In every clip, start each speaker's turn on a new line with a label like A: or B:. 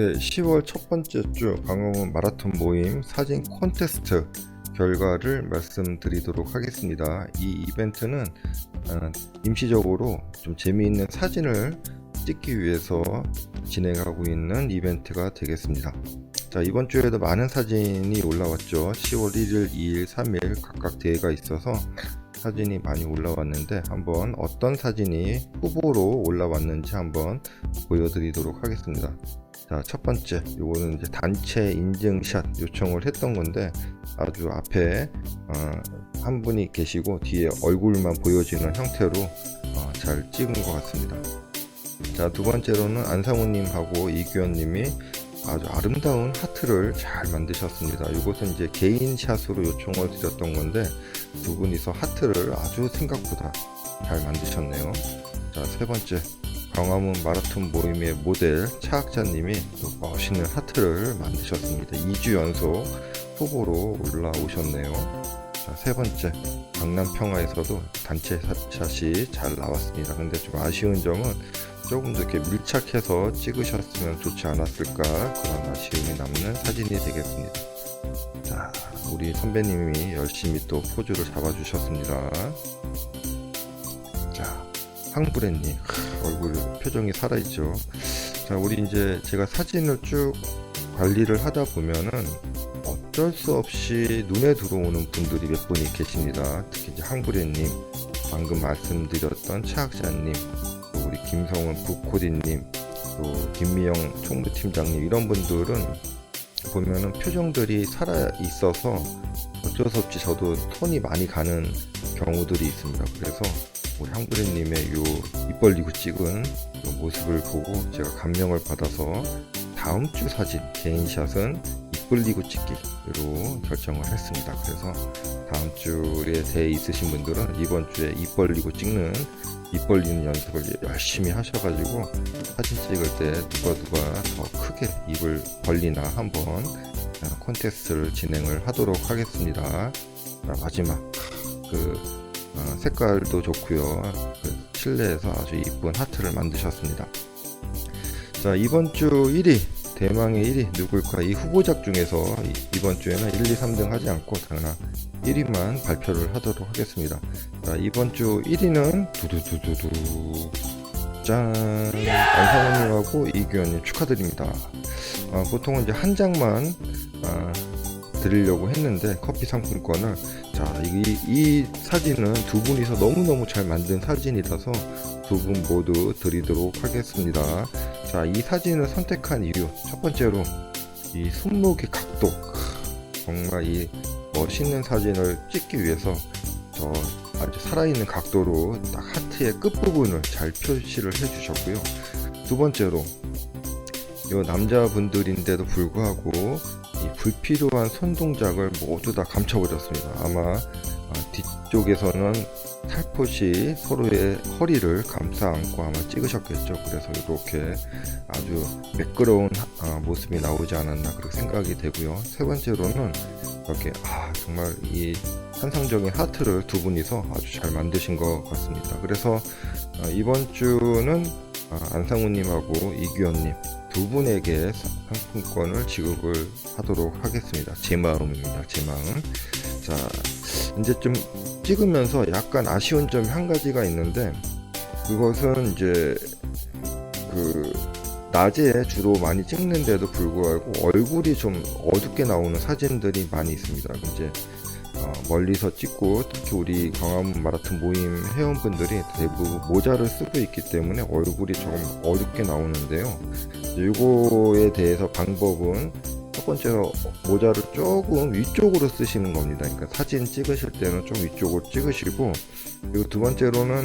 A: 네, 10월 첫 번째 주 강화문 마라톤 모임 사진 콘테스트 결과를 말씀드리도록 하겠습니다. 이 이벤트는 어, 임시적으로 좀 재미있는 사진을 찍기 위해서 진행하고 있는 이벤트가 되겠습니다. 자, 이번 주에도 많은 사진이 올라왔죠. 10월 1일, 2일, 3일 각각 대회가 있어서 사진이 많이 올라왔는데 한번 어떤 사진이 후보로 올라왔는지 한번 보여드리도록 하겠습니다. 자, 첫 번째, 요거는 이제 단체 인증샷 요청을 했던 건데 아주 앞에 어, 한 분이 계시고 뒤에 얼굴만 보여지는 형태로 어, 잘 찍은 것 같습니다. 자, 두 번째로는 안상우님하고 이규현님이 아주 아름다운 하트를 잘 만드셨습니다. 이것은 이제 개인 샷으로 요청을 드렸던 건데 두 분이서 하트를 아주 생각보다 잘 만드셨네요. 자, 세 번째. 광화문 마라톤 모임의 모델 차학자님이 또 멋있는 하트를 만드셨습니다. 2주 연속 후보로 올라오셨네요. 자, 세 번째. 강남 평화에서도 단체 샷이 잘 나왔습니다. 근데 좀 아쉬운 점은 조금 더 이렇게 밀착해서 찍으셨으면 좋지 않았을까 그런 아쉬움이 남는 사진이 되겠습니다. 자, 우리 선배님이 열심히 또 포즈를 잡아주셨습니다. 자, 황브레님 얼굴 표정이 살아있죠. 자, 우리 이제 제가 사진을 쭉 관리를 하다 보면은 어쩔 수 없이 눈에 들어오는 분들이 몇 분이 계십니다. 특히 이제 황브레님, 방금 말씀드렸던 차학자님, 또 우리 김성훈 부코디님, 또 김미영 총무팀장님 이런 분들은 보면은 표정들이 살아 있어서 어쩔 수 없이 저도 톤이 많이 가는 경우들이 있습니다. 그래서 우리 황부리님의 요입 벌리고 찍은 요 모습을 보고 제가 감명을 받아서 다음 주 사진 개인샷은 입 벌리고 찍기로 결정을 했습니다. 그래서 다음 주에 대회 있으신 분들은 이번 주에 입 벌리고 찍는 입 벌리는 연습을 열심히 하셔가지고 사진 찍을 때 누가 누가 더 크게 입을 벌리나 한번 콘테스트를 진행을 하도록 하겠습니다. 자, 마지막 그 어, 색깔도 좋고요. 그 실내에서 아주 이쁜 하트를 만드셨습니다. 자 이번 주 1위 대망의 1위 누굴까 이 후보작 중에서 이, 번 주에는 1, 2, 3등 하지 않고 당연한 1위만 발표를 하도록 하겠습니다. 자 이번 주 1위는 두두두두두 짠 안상원님하고 이규현님 축하드립니다. 어, 보통은 이제 한 장만 어, 드리려고 했는데 커피 상품권을 자, 이, 이 사진은 두 분이서 너무너무 잘 만든 사진이라서 두 분 모두 드리도록 하겠습니다. 자, 이 사진을 선택한 이유 첫 번째로 이 손목의 각도 정말 이 멋있는 사진을 찍기 위해서 저 아주 살아있는 각도로 딱 하트의 끝부분을 잘 표시를 해주셨고요. 두 번째로 이 남자분들인데도 불구하고 이 불필요한 손 동작을 모두 다 감춰버렸습니다. 아마 어, 뒤쪽에서는 살포시 서로의 허리를 감싸 안고 아마 찍으셨겠죠. 그래서 이렇게 아주 매끄러운 어, 모습이 나오지 않았나 그렇게 생각이 되고요. 세 번째로는 이렇게 아 정말 이 환상적인 하트를 두 분이서 아주 잘 만드신 것 같습니다. 그래서 어, 이번 주는 안상우님하고 이규현님 두 분에게 상품권을 지급을 하도록 하겠습니다. 제 마음입니다. 제 마음. 자, 이제 좀 찍으면서 약간 아쉬운 점이 한 가지가 있는데 그것은 이제 그 낮에 주로 많이 찍는데도 불구하고 얼굴이 좀 어둡게 나오는 사진들이 많이 있습니다. 이제 어, 멀리서 찍고 특히 우리 광화문 마라톤 모임 회원분들이 대부분 모자를 쓰고 있기 때문에 얼굴이 조금 어둡게 나오는데요. 이거에 대해서 방법은 첫 번째로 모자를 조금 위쪽으로 쓰시는 겁니다. 그러니까 사진 찍으실 때는 좀 위쪽으로 찍으시고 그리고 두 번째로는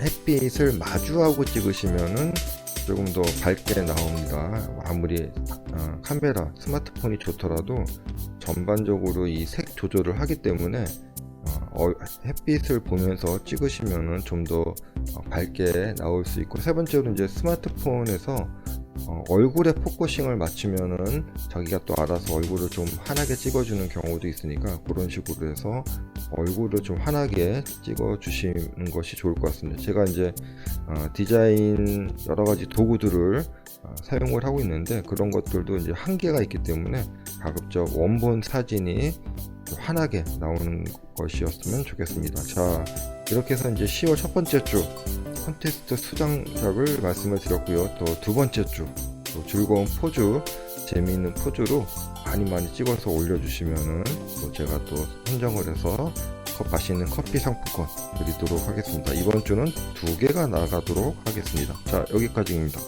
A: 햇빛을 마주하고 찍으시면은 조금 더 밝게 나옵니다. 아무리 어, 카메라, 스마트폰이 좋더라도 전반적으로 이 색 조절을 하기 때문에 어, 햇빛을 보면서 찍으시면은 좀더 어, 밝게 나올 수 있고 세 번째로 이제 스마트폰에서 어, 얼굴에 포커싱을 맞추면은 자기가 또 알아서 얼굴을 좀 환하게 찍어주는 경우도 있으니까 그런 식으로 해서 얼굴을 좀 환하게 찍어 주시는 것이 좋을 것 같습니다. 제가 이제 어, 디자인 여러 가지 도구들을 어, 사용을 하고 있는데 그런 것들도 이제 한계가 있기 때문에 가급적 원본 사진이 좀 환하게 나오는 것이었으면 좋겠습니다. 자, 이렇게 해서 이제 10월 첫 번째 주 콘테스트 수장작을 말씀을 드렸고요. 또 두 번째 주, 또 즐거운 포즈, 재미있는 포즈로 많이 많이 찍어서 올려주시면은 또 제가 또 선정을 해서 컵- 맛있는 커피 상품권 드리도록 하겠습니다. 이번 주는 두 개가 나가도록 하겠습니다. 자, 여기까지입니다.